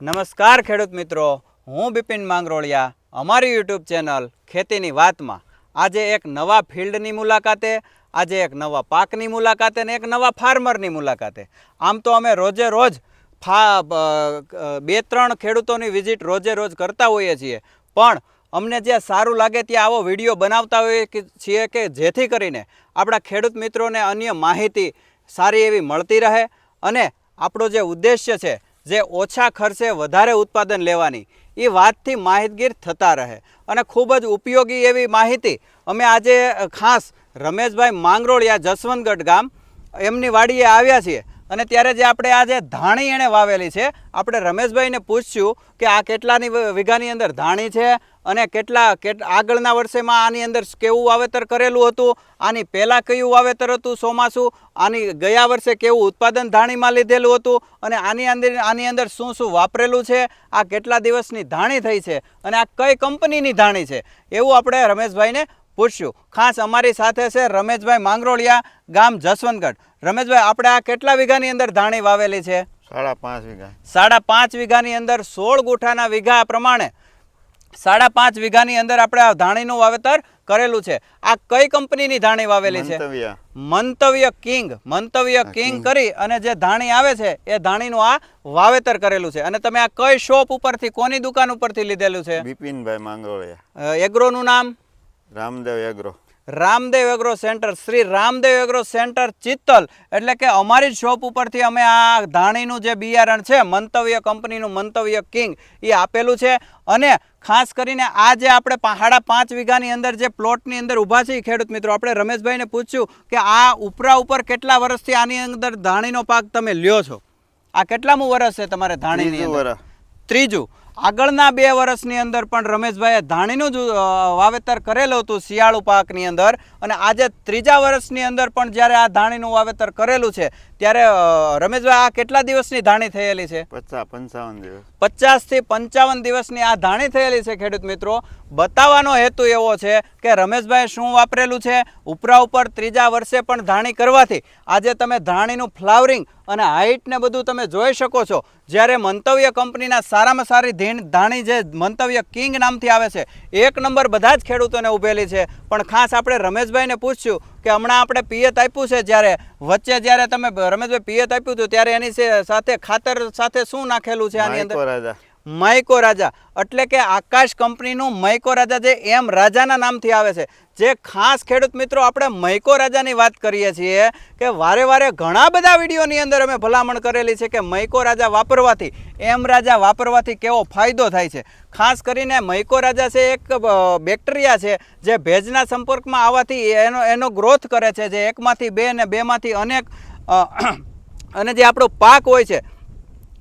નમસ્કાર ખેડૂત મિત્રો, હું બિપિન માંગરોળિયા, અમારી યુટ્યુબ ચેનલ ખેતીની વાતમાં. આજે એક નવા ફિલ્ડની મુલાકાતે, આજે એક નવા પાકની મુલાકાતે ને એક નવા ફાર્મરની મુલાકાતે. આમ તો અમે રોજે રોજ ફા, બે ત્રણ ખેડૂતોની વિઝિટ રોજે રોજ કરતા હોઈએ છીએ. પણ અમને જ્યાં સારું લાગે ત્યાં આવો વીડિયો બનાવતા હોઈએ છીએ કે જેથી કરીને આપણા ખેડૂત મિત્રોને અન્ય માહિતી સારી એવી મળતી રહે અને આપણો જે ઉદ્દેશ્ય છે જે ઓછા ખર્ચે વધારે ઉત્પાદન લેવાની. એ વાતથી માહિતગીર થતા રહે. અને ખૂબ જ ઉપયોગી એવી માહિતી અમે આજે ખાસ રમેશભાઈ માંગરોળિયા જસવંતગઢ ગામ, એમની વાડીએ આવ્યા છીએ. અને ત્યારે જે આપણે આ જે ધાણી એણે વાવેલી છે, આપણે રમેશભાઈને પૂછ્યું કે આ કેટલાની વીઘાની અંદર ધાણી છે અને કેટલા, કેટ, આગળના વર્ષેમાં આની અંદર કેવું વાવેતર કરેલું હતું, આની પહેલાં કયું વાવેતર હતું ચોમાસું, આની ગયા વર્ષે કેવું ઉત્પાદન ધાણીમાં લીધેલું હતું અને આની અંદર આની અંદર શું શું વાપરેલું છે, આ કેટલા દિવસની ધાણી થઈ છે અને આ કઈ કંપનીની ધાણી છે, એવું આપણે રમેશભાઈને પૂછ્યું. ખાસ અમારી સાથે છે રમેશભાઈ માંગરોળિયા ગામ જસવંતગઢ. રમેશભાઈ આપણે આ કેટલા વીઘાની અંદર ધાણી વાવેલી છે? સાડા પાંચ વીઘા. સાડા પાંચ વીઘાની અંદર સોળ ગુઠાના વીઘા પ્રમાણે સાડા પાંચ વીઘાની અંદર આપણે આ ધાણીનું વાવેતર કરેલું છે. આ કઈ કંપનીની ધાણી વાવેલી છે? મંતવ્ય. મંતવ્ય કિંગ. મંતવ્ય કિંગ કરી અને જે ધાણી આવે છે એ ધાણીનું આ વાવેતર કરેલું છે. અને તમે આ કઈ શોપ ઉપરથી કોની દુકાન ઉપરથી લીધેલું છે? બિપિનભાઈ માંગરોળિયા. એગ્રોનું નામ? Ramdev agro Ramdev agro centre Shri Ramdev agro centre Chittal. એટલે કે અમારી શોપ ઉપરથી અમે આ ધાણીનું જે બિયારણ છે મંતવ્ય કંપનીનું મંતવ્ય કિંગ એ આપેલું છે. અને ખાસ કરીને આ જે આપણે પહાડા સાડા પાંચ વીઘાની અંદર જે પ્લોટની અંદર ઊભા છે ખેડૂત મિત્રો આપણે રમેશભાઈને પૂછ્યું કે આ ઉપરા ઉપર કેટલા વર્ષથી આની અંદર ધાણીનો પાક તમે લ્યો છો? આ કેટલામું વર્ષ છે તમારે ધાણીની ત્રીજું. આગળના બે વર્ષની અંદર પણ રમેશભાઈએ ધાણીનું જ વાવેતર કરેલું હતું શિયાળુ પાકની અંદર. અને આજે ત્રીજા વર્ષની અંદર પણ જ્યારે આ ધાણીનું વાવેતર કરેલું છે ત્યારે રમેશભાઈ આ કેટલા દિવસની ધાણી થયેલી છે? પચાસ પંચાવન દિવસ. પચાસથી પંચાવન દિવસની આ ધાણી થયેલી છે ખેડૂત મિત્રો. બતાવવાનો હેતુ એવો છે કે રમેશભાઈ શું વાપરેલું છે? ઉપરા ઉપર ત્રીજા વર્ષે પણ ધાણી કરવાથી. આજે તમે ધાણીનું ફ્લાવરિંગ અને હાઇટને બધું તમે જોઈ શકો છો. જ્યારે મંતવ્ય કંપનીના સારામાં સારી ધીણ ધાણી જે મંતવ્ય કિંગ નામથી આવે છે એક નંબર બધા જ ખેડૂતોને ઉભેલી છે. પણ ખાસ આપણે રમેશભાઈને પૂછ્યું કે હમણાં આપણે પિયત આપ્યું છે જ્યારે વચ્ચે જ્યારે તમે રમેશભાઈ પિયત આપ્યું હતું ત્યારે એની સાથે ખાતર સાથે શું નાખેલું છે આની અંદર? માઇકો રાજા. એટલે કે આકાશ કંપનીનું મયકો રાજા જે એમ રાજાના નામથી આવે છે. જે ખાસ ખેડૂત મિત્રો આપણે મયકો રાજાની વાત કરીએ છીએ કે વારે વારે ઘણા બધા વિડીયોની અંદર અમે ભલામણ કરેલી છે કે મયકો રાજા વાપરવાથી, એમ રાજા વાપરવાથી કેવો ફાયદો થાય છે. ખાસ કરીને મયકો રાજા છે એક બેક્ટેરિયા છે જે ભેજના સંપર્કમાં આવવાથી એનો એનો ગ્રોથ કરે છે. જે એકમાંથી બે ને બેમાંથી અનેક અને જે આપણો પાક હોય છે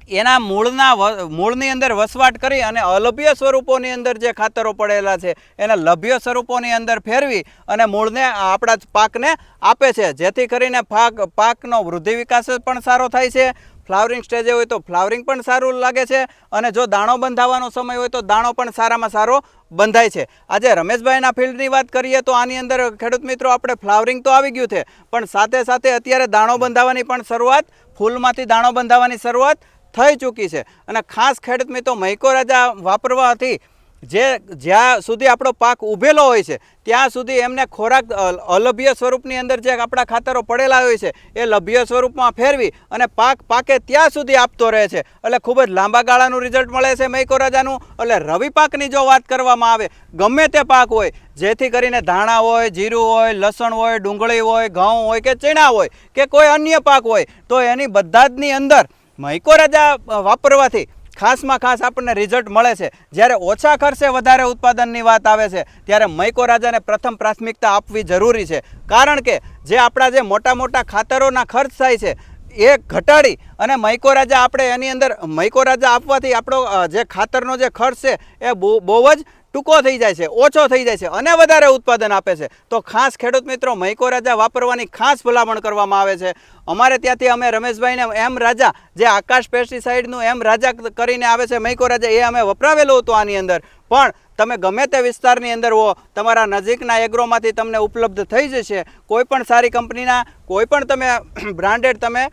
એના મૂળના મૂળની અંદર વસવાટ કરી અને અલભ્ય સ્વરૂપોની અંદર જે ખાતરો પડેલા છે, એને લભ્ય સ્વરૂપોની અંદર ફેરવી અને મૂળને આપણા પાકને આપે છે. જેથી કરીને પાક, પાકનો વૃદ્ધિ વિકાસ પણ સારો થાય છે. ફ્લાવરિંગ સ્ટેજે હોય તો ફ્લાવરિંગ પણ સારું લાગે છે અને જો દાણો બંધાવવાનો સમય હોય તો દાણો પણ સારામાં સારો બંધાય છે. આજે રમેશભાઈના ફિલ્ડની વાત કરીએ તો આની અંદર ખેડૂત મિત્રો આપણે ફ્લાવરિંગ તો આવી ગયું છે, પણ સાથે સાથે અત્યારે દાણો બંધાવવાની પણ શરૂઆત, ફૂલમાંથી દાણો બંધાવવાની શરૂઆત થઈ ચૂકી છે. અને ખાસ ખેડૂત મિત્રો મૈકો રાજા વાપરવાથી જે જ્યાં સુધી આપણો પાક ઊભેલો હોય છે, ત્યાં સુધી એમને ખોરાક અલભ્ય સ્વરૂપની અંદર જે આપણા ખાતરો પડેલા હોય છે, એ લભ્ય સ્વરૂપમાં ફેરવી અને પાક પાકે ત્યાં સુધી આપતો રહે છે. એટલે ખૂબ જ લાંબા ગાળાનું રિઝલ્ટ મળે છે મૈકો રાજાનું. એટલે રવિ પાકની જો વાત કરવામાં આવે, ગમે તે પાક હોય, જેથી કરીને ધાણા હોય, જીરું હોય, લસણ હોય, ડુંગળી હોય, ઘઉં હોય કે ચણા હોય કે કોઈ અન્ય પાક હોય, તો એની બધા જની અંદર મૈકો રાજા વાપરવાથી ખાસમાં ખાસ આપણને રિઝલ્ટ મળે છે. જ્યારે ઓછા ખર્ચે વધારે ઉત્પાદનની વાત આવે છે, ત્યારે મૈકો રાજાને પ્રથમ પ્રાથમિકતા આપવી જરૂરી છે. કારણ કે જે આપણા જે મોટા મોટા ખાતરોના ખર્ચ થાય છે, એ ઘટાડી અને મૈકો રાજા આપણે એની અંદર મૈકો રાજા આપવાથી આપણો જે ખાતરનો જે ખર્ચ છે, એ બહુ બહુ જ ટૂંકો થઈ જાય છે, ઓછો થઈ જાય છે અને વધારે ઉત્પાદન આપે છે. તો ખાસ ખેડૂત મિત્રો, મૈકો રાજા વાપરવાની ખાસ ભલામણ કરવામાં આવે છે. અમારે ત્યાંથી અમે રમેશભાઈને એમ રાજા, જે આકાશ પેસ્ટિસાઇડનું એમ રાજા કરીને આવે છે, મૈકો રાજા, એ અમે વપરાવેલું હતું આની અંદર. પણ તમે ગમે તે વિસ્તારની અંદર હો, તમારા નજીકના એગ્રોમાંથી તમને ઉપલબ્ધ થઈ જશે. કોઈ પણ સારી કંપનીના, કોઈ પણ તમે બ્રાન્ડેડ તમે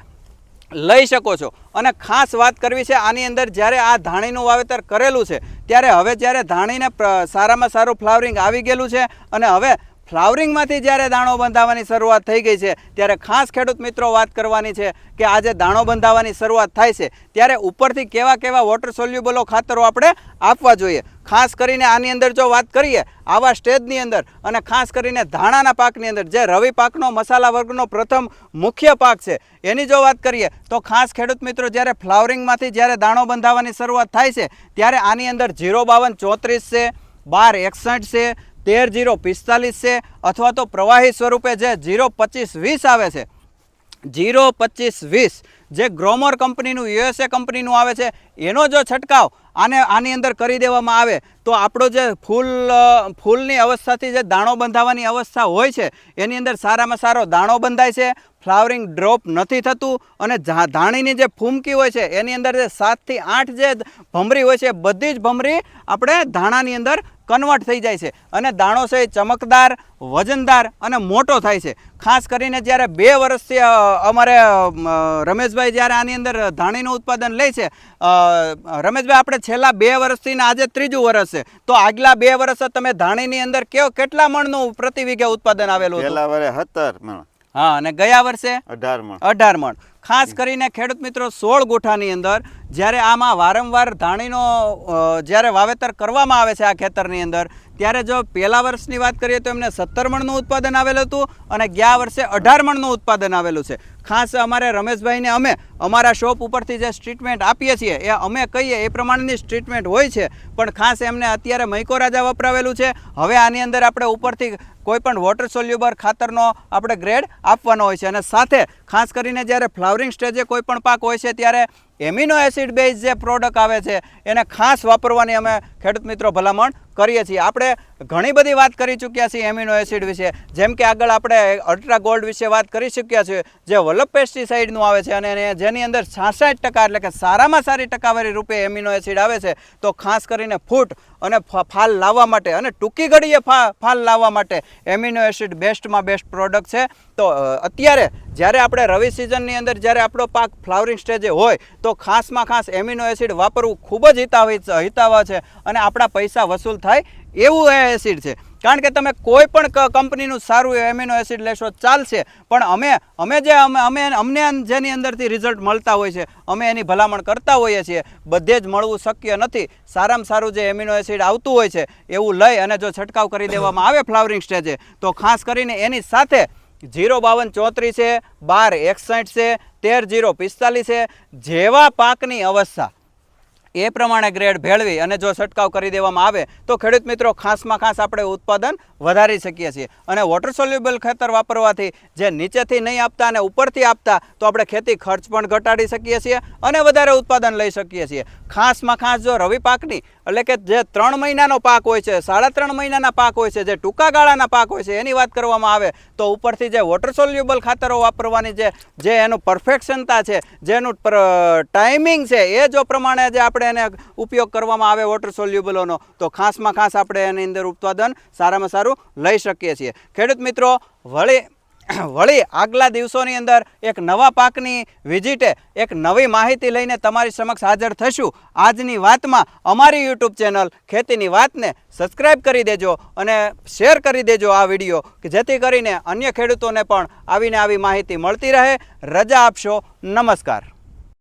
લઈ શકો છો. અને ખાસ વાત કરવી છે, આની અંદર જ્યારે આ ધાણીનું વાવેતર કરેલું છે, ત્યારે હવે જ્યારે ધાણીને સારામાં સારું ફ્લાવરિંગ આવી ગયેલું છે, અને હવે ફ્લાવરિંગમાંથી જ્યારે દાણો બંધાવવાની શરૂઆત થઈ ગઈ છે, ત્યારે ખાસ ખેડૂત મિત્રો વાત કરવાની છે કે આજે દાણો બંધાવવાની શરૂઆત થાય છે, ત્યારે ઉપરથી કેવા કેવા વોટર સોલ્યુબલો ખાતરો આપણે આપવા જોઈએ. ખાસ કરીને આની અંદર જો વાત કરીએ, આવા સ્ટેજની અંદર અને ખાસ કરીને ધાણાના પાકની અંદર, જે રવિ પાકનો મસાલા વર્ગનો પ્રથમ મુખ્ય પાક છે, એની જો વાત કરીએ, તો ખાસ ખેડૂત મિત્રો જ્યારે ફ્લાવરિંગમાંથી જ્યારે દાણો બંધાવવાની શરૂઆત થાય છે, ત્યારે આની અંદર જીરો બાવન ચોત્રીસ છે, બાર એકસઠ છે તેર જીરો પિસ્તાલીસ છે અથવા તો પ્રવાહી સ્વરૂપે જે જીરો પચીસ વીસ આવે છે. જીરો પચીસ વીસ જે ગ્રોમર કંપનીનું યુએસએ કંપનીનું આવે છે એનો જો છંટકાવ આને આની અંદર કરી દેવામાં આવે તો આપણો જે ફૂલ ફૂલની અવસ્થાથી જે દાણો બંધાવવાની અવસ્થા હોય છે એની અંદર સારામાં સારો દાણો બંધાય છે ફ્લાવરિંગ ડ્રોપ નથી થતું અને ધાણીની જે ફૂમકી હોય છે એની અંદર જે સાતથી આઠ જે ભમરી હોય છે બધી જ ભમરી આપણે ધાણાની અંદર કન્વર્ટ થઈ જાય છે અને દાણો છે એ ચમકદાર વજનદાર અને મોટો થાય છે. ખાસ કરીને જ્યારે બે વર્ષથી અમારે અમ, રમેશભાઈ જ્યારે આની અંદર ધાણીનું ઉત્પાદન લે છે રમેશભાઈ આપણે છેલ્લા બે વર્ષથી ને આજે ત્રીજું વર્ષ છે. તો આગલા બે વર્ષ તમે ધાણીની અંદર કેવો કેટલા મણનું પ્રતિ વીઘે ઉત્પાદન આવેલું હતું? વર્ષે સત્તર મણ. હા અને ગયા વર્ષે? અઢાર મણ. અઢાર મણ. ખાસ કરીને ખેડૂત મિત્રો સોળ ગોઠાની અંદર જ્યારે આમાં વારંવાર ધાણીનો જ્યારે વાવેતર કરવામાં આવે છે આ ખેતરની અંદર, ત્યારે જો પહેલા વર્ષની વાત કરીએ તો એમને સત્તર મણનું ઉત્પાદન આવેલું હતું અને ગયા વર્ષે અઢાર મણનું ઉત્પાદન આવેલું છે. ખાસ અમારે રમેશભાઈને અમે, અમારા શોપ ઉપરથી જે સ્ટ્રીટમેન્ટ આપીએ છીએ, એ અમે કહીએ એ પ્રમાણેની સ્ટ્રીટમેન્ટ હોય છે, પણ ખાસ એમને અત્યારે મૈકો રાજા વપરાવેલું છે. હવે આની અંદર આપણે ઉપરથી કોઈ પણ વોટર સોલ્યુબર ખાતરનો આપણે ગ્રેડ આપવાનો હોય છે અને સાથે ખાસ કરીને જ્યારે ફ્લાવરિંગ સ્ટેજે કોઈ પણ પાક હોય છે, ત્યારે એમિનો એસિડ બેઝ જે પ્રોડક્ટ આવે છે એને ખાસ વાપરવાની અમે ખેડૂત મિત્રો ભલામણ કરીએ છીએ. આપણે ઘણી બધી વાત કરી ચૂક્યા છીએ એમિનો એસિડ વિશે. જેમ કે આગળ આપણે અલ્ટ્રા ગોલ્ડ વિશે વાત કરી ચૂક્યા છીએ, જે વલ્લભ પેસ્ટિસાઇડનું આવે છે અને જેની અંદર છાસઠ ટકા એટલે કે સારામાં સારી ટકાવારી રૂપે એમિનો એસિડ આવે છે, તો ખાસ કરીને ફૂટ અને ફાલ લાવવા માટે અને ટૂંકી ઘડીએ ફાલ લાવવા માટે એમિનો એસિડ બેસ્ટમાં બેસ્ટ પ્રોડક્ટ છે. તો અત્યારે જ્યારે આપણે રવિ સિઝનની અંદર જ્યારે આપણો પાક ફ્લાવરિંગ સ્ટેજે હોય, તો ખાસમાં ખાસ એમિનો એસિડ વાપરવું ખૂબ જ હિતાવી હિતાવહ છે અને આપણા પૈસા વસૂલ થાય એવું એ એસિડ છે. કારણ કે તમે કોઈ પણ કંપનીનું સારું એમિનો એસિડ લેશો ચાલશે. પણ અમે અમે જે અમે અમે અમને જેની અંદરથી રિઝલ્ટ મળતા હોય છે, અમે એની ભલામણ કરતા હોઈએ છીએ. બધે જ મળવું શક્ય નથી. સારામાં સારું જે એમિનો એસિડ આવતું હોય છે, એવું લઈ અને જો છંટકાવ કરી દેવામાં આવે ફ્લાવરિંગ સ્ટેજે તો ખાસ કરીને એની સાથે જીરો બાવન ચોત્રીસ છે, બાર એકસઠ છે, તેર જીરો પિસ્તાલીસ છે, જેવા પાકની અવસ્થા. એ પ્રમાણે ગ્રેડ ભેળવી અને જો છંટકાવ કરી દેવામાં આવે, તો ખેડૂત મિત્રો ખાસમાં ખાસ આપણે ઉત્પાદન વધારી શકીએ છીએ. અને વોટર સોલ્યુબલ ખેતર વાપરવાથી જે નીચેથી નહીં આપતા અને ઉપરથી આપતા, તો આપણે ખેતી ખર્ચ પણ ઘટાડી શકીએ છીએ અને વધારે ઉત્પાદન લઈ શકીએ છીએ. ખાસમાં ખાસ જો રવિ પાકની એટલે કે જે ત્રણ મહિનાનો પાક હોય છે, સાડા ત્રણ મહિનાના પાક હોય છે, જે ટૂંકા ગાળાના પાક હોય છે, એની વાત કરવામાં આવે તો ઉપરથી જે વોટર સોલ્યુબલ ખાતરો વાપરવાની જે જે એનું પરફેક્શનતા છે, જેનું ટાઈમિંગ છે, એ જો પ્રમાણે જે આપણે એને ઉપયોગ કરવામાં આવે વોટર સોલ્યુબલોનો તો ખાસમાં ખાસ આપણે એની અંદર ઉત્પાદન સારામાં સારું લઈ શકીએ છીએ. ખેડૂત મિત્રો, વળી વળી આગલા દિવસોની અંદર એક નવા પાકની વિઝિટે એક નવી માહિતી લઈને તમારી સમક્ષ હાજર થશું. આજની વાતમાં અમારી યુટ્યુબ ચેનલ ખેતીની વાતને સબસ્ક્રાઈબ કરી દેજો અને શેર કરી દેજો આ વીડિયો કે જેથી કરીને અન્ય ખેડૂતોને પણ આવીને આવી માહિતી મળતી રહે. રજા આપશો. નમસ્કાર.